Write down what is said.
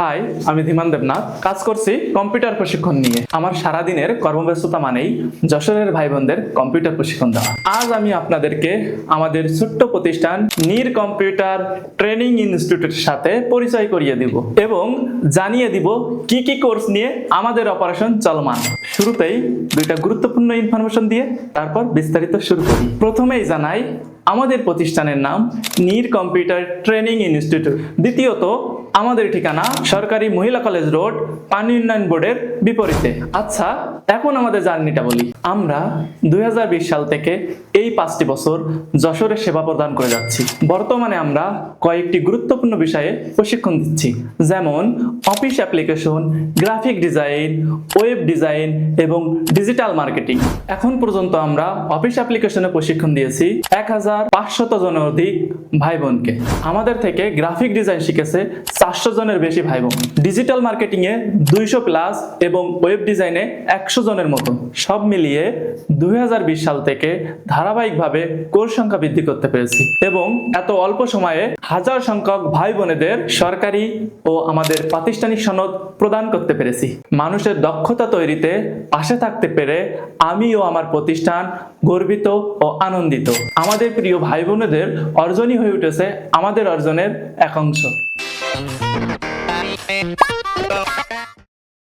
High, আমি ধীমান দেবনাথ। কাজ করছি কম্পিউটার প্রশিক্ষণ নিয়ে। আমার সারাদিনের কর্মব্যস্ততা মানেই যশোরের ভাই বোনদের কম্পিউটার প্রশিক্ষণ দেওয়া। আজ আমি আপনাদেরকে আমাদের ছোট্ট প্রতিষ্ঠান নির কম্পিউটার ট্রেনিং ইনস্টিটিউটের সাথে পরিচয় করিয়ে দিব এবং জানিয়ে দিব কি কি কোর্স নিয়ে আমাদের অপারেশন চলমান। শুরুতেই দুইটা গুরুত্বপূর্ণ ইনফরমেশন দিয়ে তারপর বিস্তারিত শুরু করি। প্রথমেই জানাই, আমাদের প্রতিষ্ঠানের নাম নির কম্পিউটার ট্রেনিং ইনস্টিটিউট। দ্বিতীয়ত আমাদের ঠিকানা সরকারি মহিলা কলেজ রোড পানি উন্নয়ন বোর্ডের বিপরীতে। আচ্ছা এখন আমাদের জার্নিটা বলি। আমরা দুই হাজার বিশ সাল থেকে এই পাঁচটি বছর যশোরে সেবা প্রদান করে যাচ্ছি। বর্তমানে আমরা কয়েকটি গুরুত্বপূর্ণ বিষয়ে প্রশিক্ষণ দিচ্ছি। যেমন, office application, graphic design, web design এবং ডিজিটাল মার্কেটিং। এখন পর্যন্ত আমরা অফিস অ্যাপ্লিকেশনে প্রশিক্ষণ দিয়েছি এক হাজার পাঁচশত জনের অধিক ভাই বোনকে আমাদের থেকে গ্রাফিক ডিজাইন শিখেছে চারশো জনের বেশি ভাই বোন ডিজিটাল মার্কেটিংয়ে দুইশো প্লাস এবং ওয়েব ডিজাইনে একশো জনের মতো সব মিলিয়ে দুই হাজার বিশ সাল থেকে ধারাবাহিকভাবে কোর্স সংখ্যা বৃদ্ধি করতে পেরেছি এবং এত অল্প সময়ে হাজার সংখ্যক ভাই বোনেদের সরকারি ও আমাদের প্রাতিষ্ঠানিক সনদ প্রদান করতে পেরেছি। মানুষের দক্ষতা তৈরিতে পাশে থাকতে পেরে আমি ও আমার প্রতিষ্ঠান গর্বিত ও আনন্দিত। আমাদের প্রিয় ভাই বোনেদের অর্জনই হয়ে উঠেছে আমাদের অর্জনের এক অংশ।